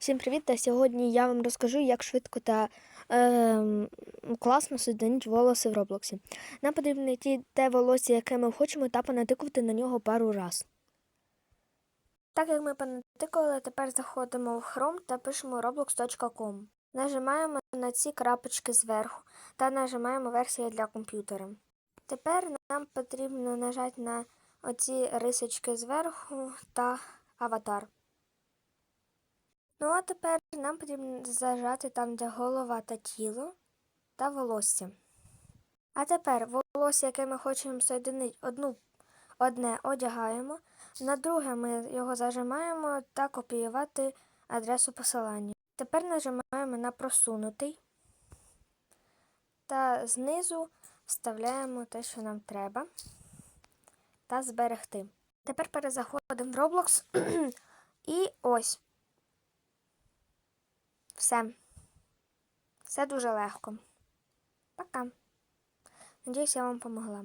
Всім привіт! Та сьогодні я вам розкажу, як швидко та е, класно сиденуть волоси в Роблоксі. Нам потрібно знайти те волосся, яке ми хочемо, та понатикувати на нього пару раз. Так як ми понатикували, тепер заходимо в Chrome та пишемо roblox.com. Нажимаємо на ці крапочки зверху та нажимаємо версія для комп'ютера. Тепер нам потрібно нажати на оці рисочки зверху та аватар. Ну а тепер нам потрібно зажати там, де голова та тіло та волосся. А тепер волосся, яке ми хочемо соєдинити одну, одне одягаємо, на друге ми його зажимаємо та копіювати адресу посилання. Тепер нажимаємо на просунутий та знизу вставляємо те, що нам треба, та зберегти. Тепер перезаходимо в Roblox і ось. Все. Все дуже легко. Пока. Надіюсь, я вам помогла.